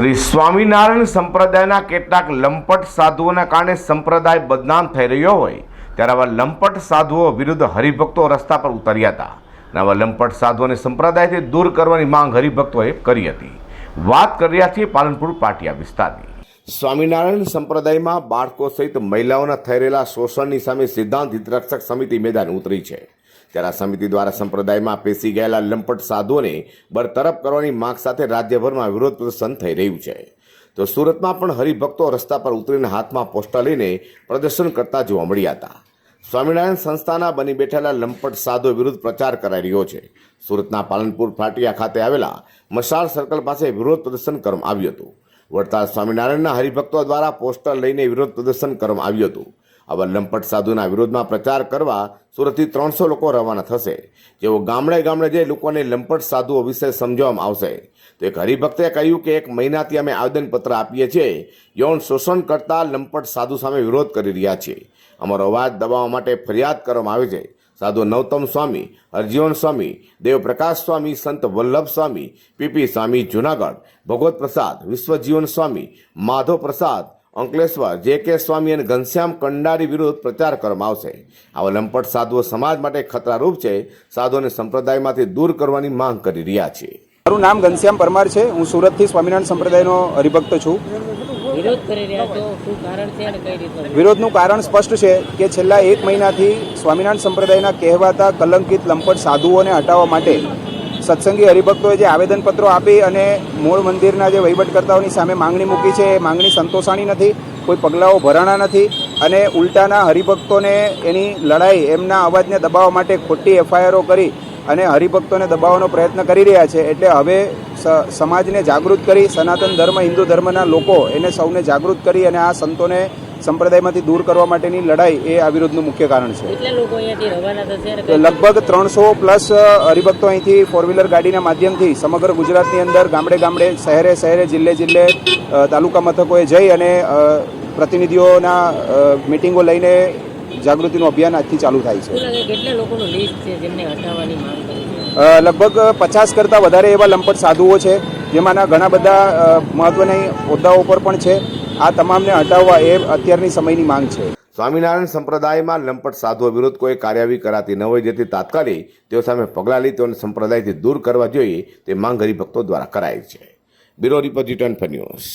શ્રી સ્વામિનારાયણ સંપ્રદાયના કેટલાક લંપટ સાધુઓના કારણે સંપ્રદાય બદનામ થઈ રહ્યો હોય, ત્યારે આવા લંપટ સાધુઓ વિરુદ્ધ હરિભક્તો રસ્તા પર ઉતર્યા હતા અને આવા લંપટ સાધુઓને સંપ્રદાયથી દૂર કરવાની માંગ હરિભક્તોએ કરી હતી. વાત કરી રહ્યા છીએ પાલનપુર પાટિયા વિસ્તારની. સ્વામિનારાયણ સંપ્રદાયમાં બાળકો સહિત મહિલાઓના થઈ રહેલા શોષણની સામે સિદ્ધાંત હિતરક્ષક સમિતિ મેદાન ઉતરી છે. ત્યારે આ સમિતિ દ્વારા સંપ્રદાયમાં પેસી ગયેલા લંપટ સાધુઓને બરતરફ કરવાની માંગ સાથે રાજ્યભરમાં વિરોધ પ્રદર્શન થઈ રહ્યું છે. તો સુરતમાં પણ હરિભક્તો રસ્તા પર ઉતરીને હાથમાં પોસ્ટર લઈને પ્રદર્શન કરતા જોવા મળ્યા હતા. સ્વામિનારાયણ સંસ્થાના બની બેઠેલા લંપટ સાધુ વિરુદ્ધ પ્રચાર કરાઈ રહ્યો છે. સુરતના પાલનપુર ફાટિયા ખાતે આવેલા મશાલ સર્કલ પાસે વિરોધ પ્રદર્શન કરવામાં આવ્યું હતું. વડતાલ સ્વામિનારાયણના હરિભક્તો દ્વારા પોસ્ટર લઈને વિરોધ પ્રદર્શન કરવામાં આવ્યું હતું. આવા લંપટ સાધુના વિરોધમાં પ્રચાર કરવા સુરતથી ત્રણસો લોકો રવાના થશે. જેઓ ગામડે ગામડે જે લોકોને લંપટ સાધુઓ વિશે સમજાવવામાં આવશે. તો એક હરિભક્તે કહ્યું કે એક મહિનાથી અમે આવેદનપત્ર આપીએ છીએ. યૌન શોષણ કરતા લંપટ સાધુ સામે વિરોધ કરી રહ્યા છીએ. અમારો અવાજ દબાવવા માટે ફરિયાદ કરવામાં આવે છે. સાધુ નવતમ સ્વામી, હરજીવન સ્વામી, દેવપ્રકાશ સ્વામી, સંત વલ્લભ સ્વામી પીપી સ્વામી જુનાગઢ, ભગવત પ્રસાદ, વિશ્વજીવન સ્વામી, માધવ પ્રસાદ અંકલેશ્વર જે કે સ્વામી અને ઘનશ્યામ કંડારી વિરુદ્ધ પ્રચાર કરવામાં આવશે. આવા લંપટ સાધુઓ સમાજ માટે ખતરારૂપ છે. સાધુઓને સંપ્રદાયમાંથી દૂર કરવાની માંગ કરી રહ્યા છે. મારું નામ ઘનશ્યામ પરમાર છે. હું સુરતથી સ્વામિનારાયણ સંપ્રદાયનો હરિભક્ત છું. વિરોધ કરી રહ્યા છો? શું કારણ છે અને કઈ રીતનો વિરોધનું કારણ સ્પષ્ટ છે કે છેલ્લા એક મહિનાથી સ્વામિનારાયણ સંપ્રદાયના કહેવાતા કલંકિત લંપટ સાધુઓને હટાવવા માટે સત્સંગી હરિભક્તોએ જે આવેદનપત્રો આપી અને મૂળ મંદિરના જે વહીવટકર્તાઓની સામે માંગણી મૂકી છે, એ માંગણી સંતોષાણી નથી, કોઈ પગલાઓ ભરાણા નથી અને ઉલટાના હરિભક્તોને એની લડાઈ, એમના અવાજને દબાવવા માટે ખોટી એફઆઈઆરો કરી અને હરિભક્તોને દબાવવાનો પ્રયત્ન કરી રહ્યા છે. એટલે હવે સમાજને જાગૃત કરી, સનાતન ધર્મ, હિન્દુ ધર્મના લોકો એને સૌને જાગૃત કરી અને આ સંતોને સંપ્રદાયમાંથી દૂર કરવા માટેની લડાઈ એ આ વિરોધનું મુખ્ય કારણ છે. લગભગ ત્રણસો પ્લસ હરિભક્તો અહીંથી ફોર વ્હીલર ગાડીના માધ્યમથી સમગ્ર ગુજરાતની અંદર ગામડે ગામડે શહેરે શહેરે જિલ્લે જિલ્લે તાલુકા મથકોએ જઈ અને પ્રતિનિધિઓના મિટિંગો લઈને જાગૃતિનું અભિયાન આજથી ચાલુ થાય છે. લગભગ પચાસ કરતાં વધારે એવા લંપટ સાધુઓ છે જેમાંના ઘણા બધા મહત્વના હોદ્દાઓ પર પણ છે. આ તમામને હટાવવા એ અત્યારની સમયની માંગ છે. સ્વામિનારાયણ સંપ્રદાયમાં લંપટ સાધુઓ વિરુદ્ધ કોઈ કાર્યવાહી કરાતી ન હોય જેથી તાત્કાલિક તેઓ સામે પગલાં લઈ તેઓને સંપ્રદાયથી દૂર કરવા જોઈએ તે માંગ હરિભક્તો દ્વારા કરાઈ છે. Bureau report return for news.